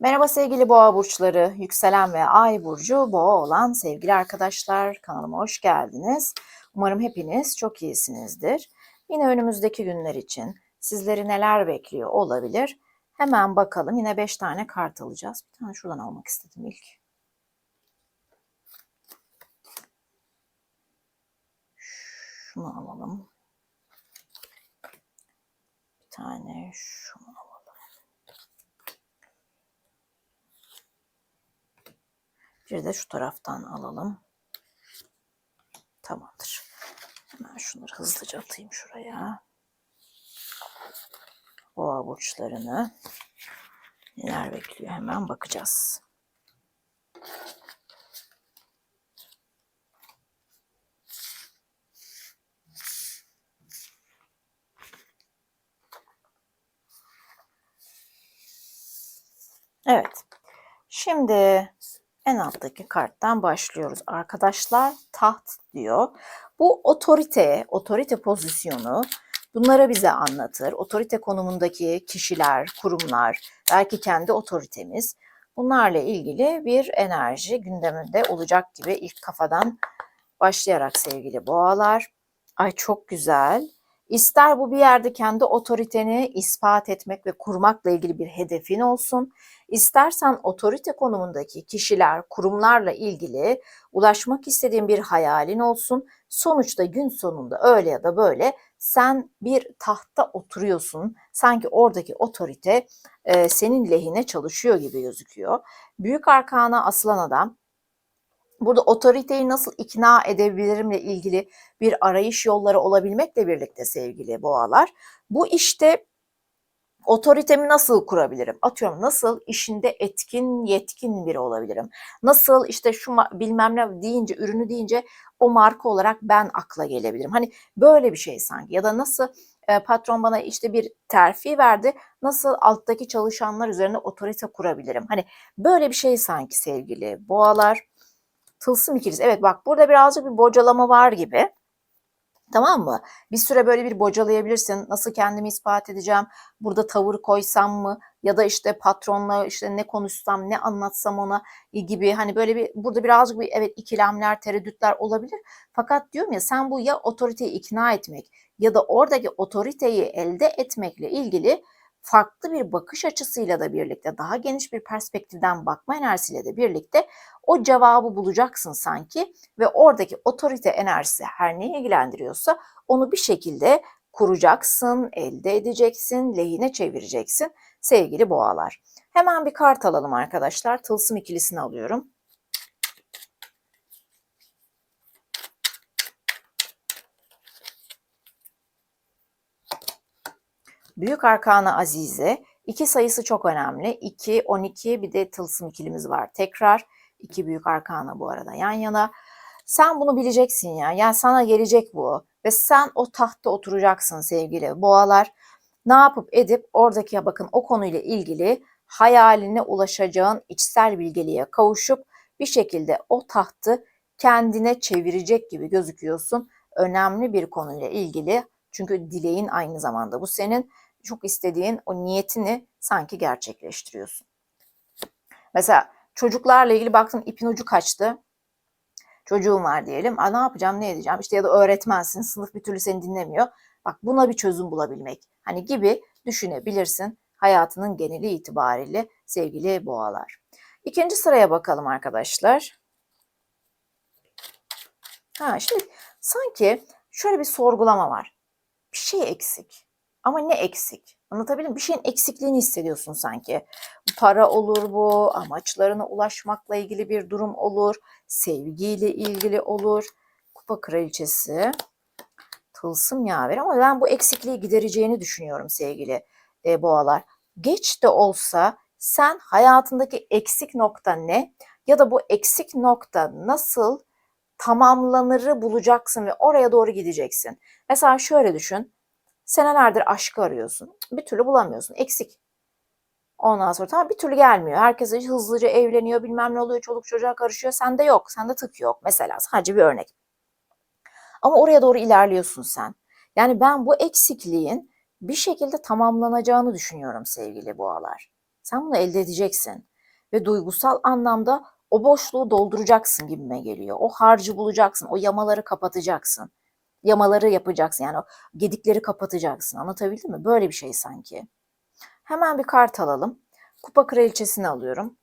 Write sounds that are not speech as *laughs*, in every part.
Merhaba sevgili boğa burçları, yükselen ve ay burcu boğa olan sevgili arkadaşlar kanalıma hoş geldiniz. Umarım hepiniz çok iyisinizdir. Yine önümüzdeki günler için sizleri neler bekliyor olabilir? Hemen bakalım. Yine 5 tane kart alacağız. Bir tane şuradan almak istedim ilk. Şunu alalım. Bir tane şunu Bir de şu taraftan alalım. Tamamdır. Hemen şunları hızlıca atayım şuraya. Boğa burçlarını neler bekliyor hemen bakacağız. Evet. Şimdi en alttaki karttan başlıyoruz. Arkadaşlar taht diyor. Bu otorite, otorite pozisyonu bunlara bize anlatır. Otorite konumundaki kişiler, kurumlar, belki kendi otoritemiz. Bunlarla ilgili bir enerji gündeminde olacak gibi ilk kafadan başlayarak sevgili boğalar. Ay çok güzel. İster bu bir yerde kendi otoriteni ispat etmek ve kurmakla ilgili bir hedefin olsun. İstersen otorite konumundaki kişiler, kurumlarla ilgili ulaşmak istediğin bir hayalin olsun. Sonuçta gün sonunda öyle ya da böyle sen bir tahtta oturuyorsun. Sanki oradaki otorite e, senin lehine çalışıyor gibi gözüküyor. Büyük arkana asılan adam Burada otoriteyi nasıl ikna edebilirimle ilgili bir arayış yolları olabilmekle birlikte sevgili boğalar. Bu işte otoritemi nasıl kurabilirim? Atıyorum nasıl işinde etkin, yetkin biri olabilirim? Nasıl işte şu bilmem ne deyince, ürünü deyince o marka olarak ben akla gelebilirim. Hani böyle bir şey sanki ya da nasıl e, patron bana işte bir terfi verdi. Nasıl alttaki çalışanlar üzerine otorite kurabilirim? Hani böyle bir şey sanki sevgili boğalar. Tılsım ikilisi. Evet bak burada birazcık bir bocalama var gibi. Tamam mı? Bir süre böyle bir bocalayabilirsin. Nasıl kendimi ispat edeceğim? Burada tavır koysam mı? Ya da işte patronla işte ne konuşsam, ne anlatsam ona gibi hani böyle bir burada birazcık bir evet ikilemler, tereddütler olabilir. Fakat diyorum ya sen bu ya otoriteyi ikna etmek ya da oradaki otoriteyi elde etmekle ilgili farklı bir bakış açısıyla da birlikte, daha geniş bir perspektiften bakma enerjisiyle de birlikte o cevabı bulacaksın sanki ve oradaki otorite enerjisi her neyi ilgilendiriyorsa onu bir şekilde kuracaksın, elde edeceksin, lehine çevireceksin sevgili boğalar. Hemen bir kart alalım arkadaşlar. Tılsım ikilisini alıyorum. Büyük Arkana Azize. İki sayısı çok önemli. 2, 12 bir de tılsım ikilimiz var. Tekrar iki büyük arkana bu arada yan yana. Sen bunu bileceksin ya. Yani sana gelecek bu. Ve sen o tahtta oturacaksın sevgili boğalar. Ne yapıp edip oradaki bakın o konuyla ilgili hayaline ulaşacağın içsel bilgeliğe kavuşup bir şekilde o tahtı kendine çevirecek gibi gözüküyorsun. Önemli bir konuyla ilgili çünkü dileğin aynı zamanda bu senin çok istediğin o niyetini sanki gerçekleştiriyorsun. Mesela çocuklarla ilgili baktın ipin ucu kaçtı. Çocuğum var diyelim. A, ne yapacağım, ne edeceğim? İşte ya da öğretmensin, sınıf bir türlü seni dinlemiyor. Bak buna bir çözüm bulabilmek. Hani gibi düşünebilirsin hayatının geneli itibariyle sevgili boğalar. İkinci sıraya bakalım arkadaşlar. Ha şimdi sanki şöyle bir sorgulama var. Bir şey eksik. Ama ne eksik? Anlatabildim Bir şeyin eksikliğini hissediyorsun sanki. Para olur bu, amaçlarına ulaşmakla ilgili bir durum olur, sevgiyle ilgili olur. Kupa kraliçesi, tılsım yaver ama ben bu eksikliği gidereceğini düşünüyorum sevgili e, boğalar. Geç de olsa sen hayatındaki eksik nokta ne ya da bu eksik nokta nasıl tamamlanırı bulacaksın ve oraya doğru gideceksin. Mesela şöyle düşün Senelerdir aşkı arıyorsun. Bir türlü bulamıyorsun. Eksik. Ondan sonra tamam bir türlü gelmiyor. Herkes hızlıca evleniyor bilmem ne oluyor. Çoluk çocuğa karışıyor. Sende yok. Sende tık yok. Mesela sadece bir örnek. Ama oraya doğru ilerliyorsun sen. Yani ben bu eksikliğin bir şekilde tamamlanacağını düşünüyorum sevgili boğalar. Sen bunu elde edeceksin. ve duygusal anlamda o boşluğu dolduracaksın gibime geliyor. O harcı bulacaksın, o yamaları kapatacaksın. Yamaları yapacaksın yani o gedikleri kapatacaksın. Anlatabildim mi? Böyle bir şey sanki. Hemen bir kart alalım. Kupa kraliçesini alıyorum.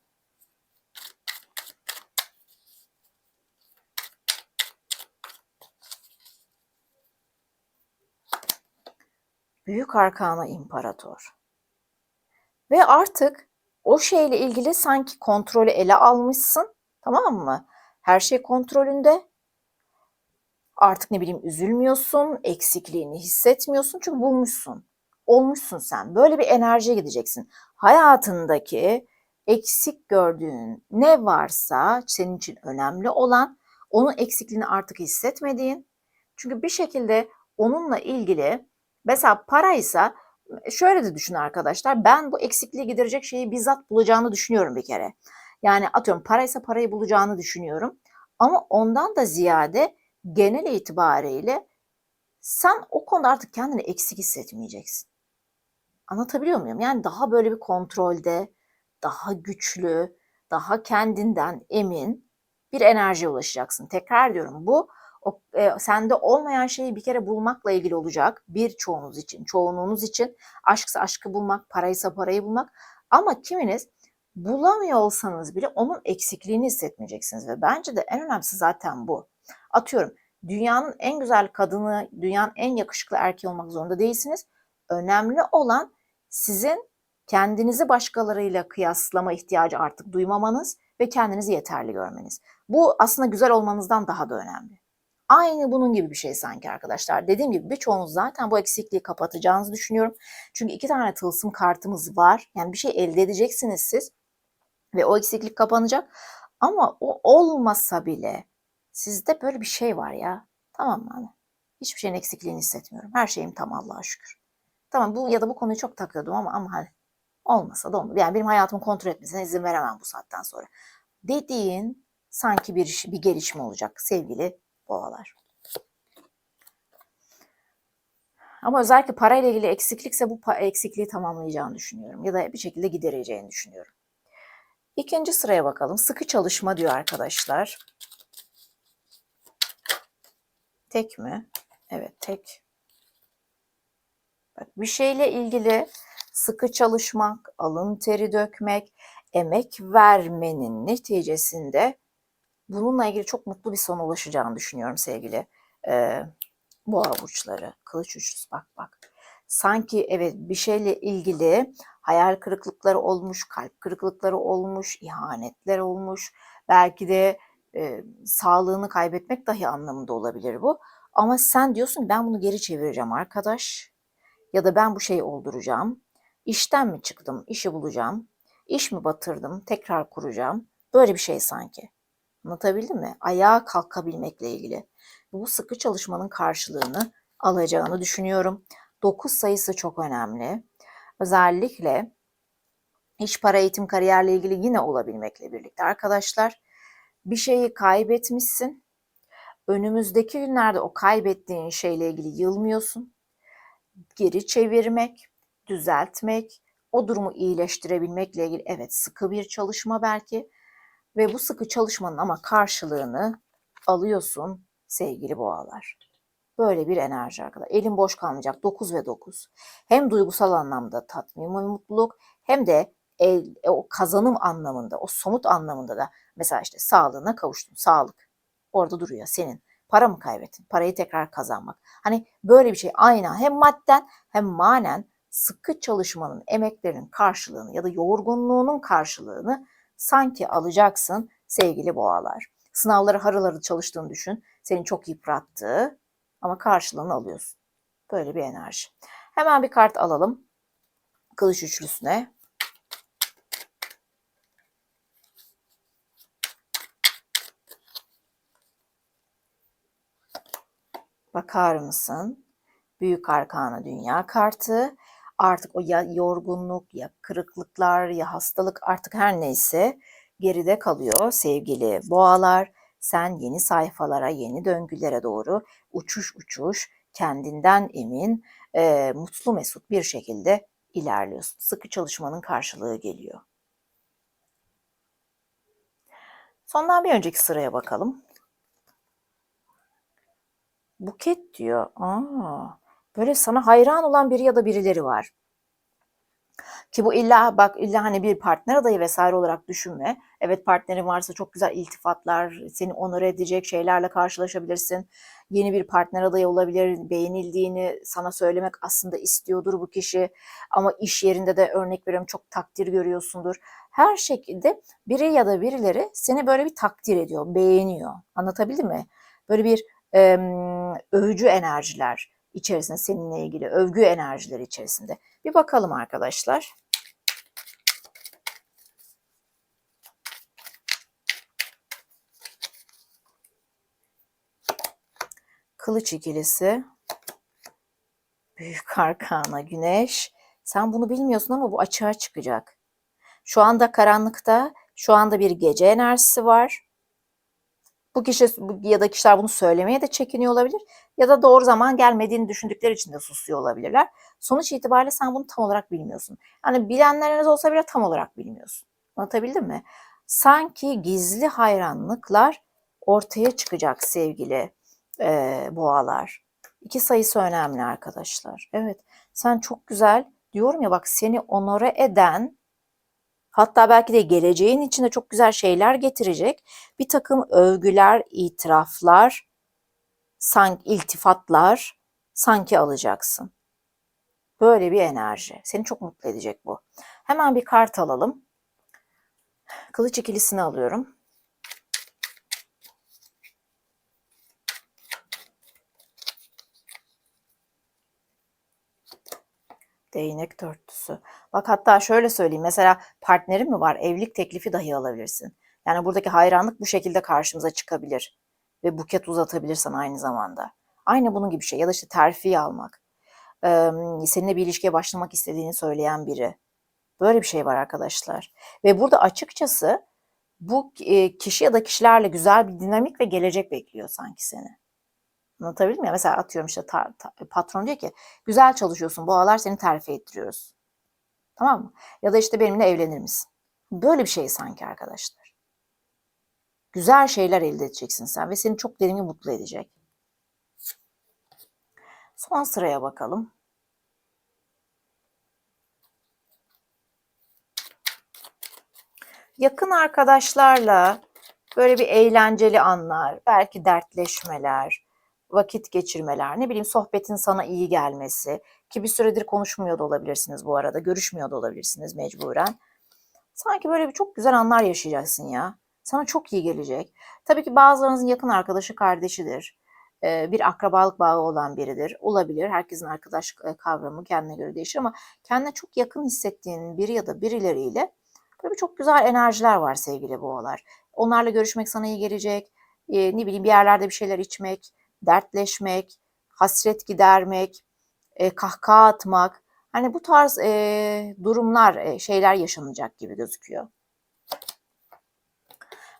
Büyük Arkana İmparator. Ve artık o şeyle ilgili sanki kontrolü ele almışsın. Tamam mı? Her şey kontrolünde. Artık ne bileyim üzülmüyorsun, eksikliğini hissetmiyorsun çünkü bulmuşsun. Olmuşsun sen. Böyle bir enerjiye gideceksin. Hayatındaki eksik gördüğün ne varsa senin için önemli olan onun eksikliğini artık hissetmediğin. Çünkü bir şekilde onunla ilgili mesela paraysa şöyle de düşün arkadaşlar. Ben bu eksikliği giderecek şeyi bizzat bulacağını düşünüyorum bir kere. Yani atıyorum paraysa parayı bulacağını düşünüyorum. Ama ondan da ziyade genel itibariyle sen o konuda artık kendini eksik hissetmeyeceksin. Anlatabiliyor muyum? Yani daha böyle bir kontrolde, daha güçlü, daha kendinden emin bir enerjiye ulaşacaksın. Tekrar diyorum bu o, e, sende olmayan şeyi bir kere bulmakla ilgili olacak. Bir çoğunuz için, çoğunluğunuz için aşksa aşkı bulmak, paraysa parayı bulmak. Ama kiminiz bulamıyor olsanız bile onun eksikliğini hissetmeyeceksiniz ve bence de en önemlisi zaten bu. Atıyorum dünyanın en güzel kadını, dünyanın en yakışıklı erkeği olmak zorunda değilsiniz. Önemli olan sizin kendinizi başkalarıyla kıyaslama ihtiyacı artık duymamanız ve kendinizi yeterli görmeniz. Bu aslında güzel olmanızdan daha da önemli. Aynı bunun gibi bir şey sanki arkadaşlar. Dediğim gibi birçoğunuz zaten bu eksikliği kapatacağınızı düşünüyorum. Çünkü iki tane tılsım kartımız var. Yani bir şey elde edeceksiniz siz ve o eksiklik kapanacak. Ama o olmasa bile sizde böyle bir şey var ya. Tamam mı? Hani hiçbir şeyin eksikliğini hissetmiyorum. Her şeyim tam Allah'a şükür. Tamam bu ya da bu konuyu çok takıyordum ama ama hani olmasa da olmadı. Yani benim hayatımı kontrol etmesine izin veremem bu saatten sonra. Dediğin sanki bir bir gelişme olacak sevgili boğalar. Ama özellikle parayla ilgili eksiklikse bu eksikliği tamamlayacağını düşünüyorum. Ya da bir şekilde gidereceğini düşünüyorum. İkinci sıraya bakalım. Sıkı çalışma diyor arkadaşlar. Tek mi? Evet tek. Bak, bir şeyle ilgili sıkı çalışmak, alın teri dökmek, emek vermenin neticesinde bununla ilgili çok mutlu bir sona ulaşacağını düşünüyorum sevgili e, boğa burçları. Kılıç uçlusu bak bak. Sanki evet bir şeyle ilgili hayal kırıklıkları olmuş, kalp kırıklıkları olmuş, ihanetler olmuş. Belki de e, sağlığını kaybetmek dahi anlamında olabilir bu. Ama sen diyorsun ben bunu geri çevireceğim arkadaş. Ya da ben bu şeyi olduracağım. İşten mi çıktım, işi bulacağım. İş mi batırdım, tekrar kuracağım. Böyle bir şey sanki. Anlatabildim mi? Ayağa kalkabilmekle ilgili. Bu sıkı çalışmanın karşılığını alacağını düşünüyorum. 9 sayısı çok önemli. Özellikle iş, para, eğitim, kariyerle ilgili yine olabilmekle birlikte arkadaşlar bir şeyi kaybetmişsin. Önümüzdeki günlerde o kaybettiğin şeyle ilgili yılmıyorsun. Geri çevirmek, düzeltmek, o durumu iyileştirebilmekle ilgili evet sıkı bir çalışma belki ve bu sıkı çalışmanın ama karşılığını alıyorsun sevgili boğalar. Böyle bir enerji arkadaşlar. Elin boş kalmayacak. 9 ve 9. Hem duygusal anlamda tatmin ve mutluluk hem de e, o kazanım anlamında, o somut anlamında da mesela işte sağlığına kavuştun. Sağlık orada duruyor senin. Para mı kaybettin? Parayı tekrar kazanmak. Hani böyle bir şey aynı hem madden hem manen sıkı çalışmanın, emeklerinin karşılığını ya da yorgunluğunun karşılığını sanki alacaksın sevgili boğalar. Sınavları harıl harıl çalıştığını düşün. Seni çok yıprattı ama karşılığını alıyorsun. Böyle bir enerji. Hemen bir kart alalım. Kılıç üçlüsüne. Bakar mısın? Büyük Arkana Dünya kartı. Artık o ya yorgunluk, ya kırıklıklar, ya hastalık artık her neyse geride kalıyor sevgili boğalar. Sen yeni sayfalara, yeni döngülere doğru uçuş uçuş, kendinden emin, e, mutlu mesut bir şekilde ilerliyorsun. Sıkı çalışmanın karşılığı geliyor. Sondan bir önceki sıraya bakalım. Buket diyor. Aa, böyle sana hayran olan biri ya da birileri var. Ki bu illa bak illa hani bir partner adayı vesaire olarak düşünme. Evet partnerin varsa çok güzel iltifatlar, seni onur edecek şeylerle karşılaşabilirsin. Yeni bir partner adayı olabilir, beğenildiğini sana söylemek aslında istiyordur bu kişi. Ama iş yerinde de örnek veriyorum çok takdir görüyorsundur. Her şekilde biri ya da birileri seni böyle bir takdir ediyor, beğeniyor. Anlatabildim mi? Böyle bir e, övücü enerjiler içerisinde seninle ilgili, övgü enerjileri içerisinde. Bir bakalım arkadaşlar. Kılıç ikilisi. Büyük *laughs* arkana güneş. Sen bunu bilmiyorsun ama bu açığa çıkacak. Şu anda karanlıkta, şu anda bir gece enerjisi var. Bu kişi ya da kişiler bunu söylemeye de çekiniyor olabilir ya da doğru zaman gelmediğini düşündükleri için de susuyor olabilirler. Sonuç itibariyle sen bunu tam olarak bilmiyorsun. Yani bilenleriniz olsa bile tam olarak bilmiyorsun. Anlatabildim mi? Sanki gizli hayranlıklar ortaya çıkacak sevgili e, boğalar. İki sayısı önemli arkadaşlar. Evet sen çok güzel diyorum ya bak seni onore eden hatta belki de geleceğin içinde çok güzel şeyler getirecek bir takım övgüler, itiraflar, sanki iltifatlar sanki alacaksın. Böyle bir enerji. Seni çok mutlu edecek bu. Hemen bir kart alalım. Kılıç ikilisini alıyorum. Değnek dörtlüsü. Bak hatta şöyle söyleyeyim. Mesela partnerin mi var? Evlilik teklifi dahi alabilirsin. Yani buradaki hayranlık bu şekilde karşımıza çıkabilir. Ve buket uzatabilirsen aynı zamanda. Aynı bunun gibi şey. Ya da işte terfi almak. Ee, seninle bir ilişkiye başlamak istediğini söyleyen biri. Böyle bir şey var arkadaşlar. Ve burada açıkçası bu kişi ya da kişilerle güzel bir dinamik ve gelecek bekliyor sanki seni. Anlatabildim mi? Mesela atıyorum işte ta, ta, patron diyor ki güzel çalışıyorsun bu aralar seni terfi ettiriyoruz. Tamam mı? Ya da işte benimle evlenir misin? Böyle bir şey sanki arkadaşlar. Güzel şeyler elde edeceksin sen ve seni çok derin mutlu edecek. Son sıraya bakalım. Yakın arkadaşlarla böyle bir eğlenceli anlar, belki dertleşmeler, vakit geçirmeler, ne bileyim sohbetin sana iyi gelmesi ki bir süredir konuşmuyor da olabilirsiniz bu arada, görüşmüyor da olabilirsiniz mecburen. Sanki böyle bir çok güzel anlar yaşayacaksın ya. Sana çok iyi gelecek. Tabii ki bazılarınızın yakın arkadaşı kardeşidir. Bir akrabalık bağı olan biridir. Olabilir. Herkesin arkadaş kavramı kendine göre değişir ama kendine çok yakın hissettiğin biri ya da birileriyle böyle çok güzel enerjiler var sevgili boğalar. Onlarla görüşmek sana iyi gelecek. Ne bileyim bir yerlerde bir şeyler içmek, dertleşmek, hasret gidermek, e, kahkaha atmak. Hani bu tarz e, durumlar, e, şeyler yaşanacak gibi gözüküyor.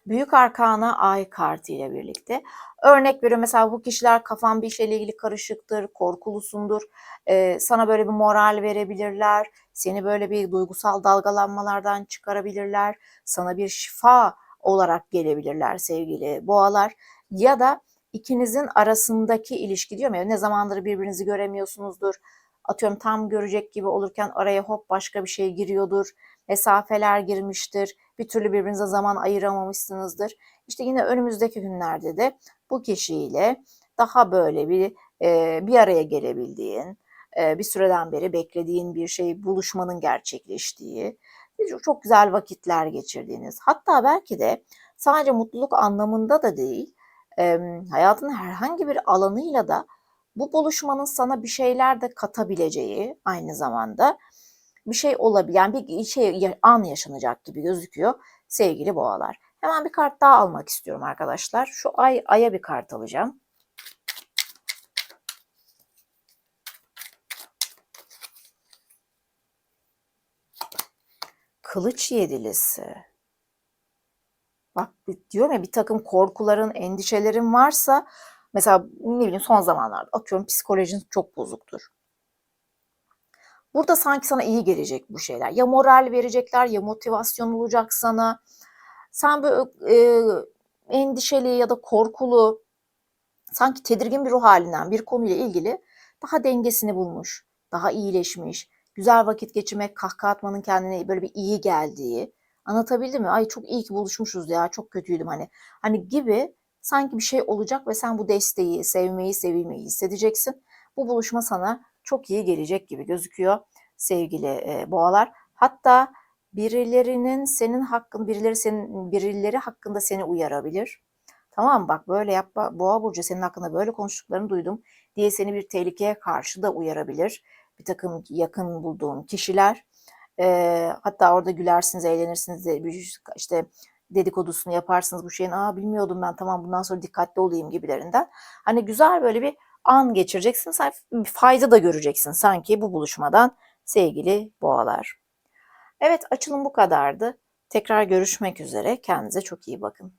Büyük arkana ay kartı ile birlikte. Örnek veriyorum mesela bu kişiler kafan bir şeyle ilgili karışıktır, korkulusundur. Ee, sana böyle bir moral verebilirler. Seni böyle bir duygusal dalgalanmalardan çıkarabilirler. Sana bir şifa olarak gelebilirler sevgili boğalar. Ya da ikinizin arasındaki ilişki diyorum ya ne zamandır birbirinizi göremiyorsunuzdur. Atıyorum tam görecek gibi olurken araya hop başka bir şey giriyordur. Mesafeler girmiştir. Bir türlü birbirinize zaman ayıramamışsınızdır. İşte yine önümüzdeki günlerde de bu kişiyle daha böyle bir e, bir araya gelebildiğin, e, bir süreden beri beklediğin bir şey buluşmanın gerçekleştiği, çok, çok güzel vakitler geçirdiğiniz, hatta belki de sadece mutluluk anlamında da değil, hayatın herhangi bir alanıyla da bu buluşmanın sana bir şeyler de katabileceği aynı zamanda bir şey olabilir. Yani bir şey an yaşanacak gibi gözüküyor sevgili boğalar. Hemen bir kart daha almak istiyorum arkadaşlar. Şu ay aya bir kart alacağım. Kılıç yedilisi. Bak diyorum ya bir takım korkuların, endişelerin varsa mesela ne bileyim son zamanlarda atıyorum psikolojin çok bozuktur. Burada sanki sana iyi gelecek bu şeyler. Ya moral verecekler ya motivasyon olacak sana. Sen böyle e, endişeli ya da korkulu, sanki tedirgin bir ruh halinden bir konuyla ilgili daha dengesini bulmuş, daha iyileşmiş, güzel vakit geçirmek, kahkaha atmanın kendine böyle bir iyi geldiği. Anlatabildim mi? Ay çok iyi ki buluşmuşuz ya, çok kötüydüm hani. Hani gibi sanki bir şey olacak ve sen bu desteği, sevmeyi, sevilmeyi hissedeceksin. Bu buluşma sana çok iyi gelecek gibi gözüküyor sevgili e, boğalar. Hatta birilerinin senin hakkın, birileri senin birileri hakkında seni uyarabilir. Tamam? Bak böyle yapma. Boğa burcu senin hakkında böyle konuştuklarını duydum diye seni bir tehlikeye karşı da uyarabilir. Bir takım yakın bulduğun kişiler. E, hatta orada gülersiniz, eğlenirsiniz işte dedikodusunu yaparsınız bu şeyin. Aa bilmiyordum ben tamam bundan sonra dikkatli olayım gibilerinden. Hani güzel böyle bir an geçireceksin. Sen fayda da göreceksin sanki bu buluşmadan sevgili boğalar. Evet açılım bu kadardı. Tekrar görüşmek üzere. Kendinize çok iyi bakın.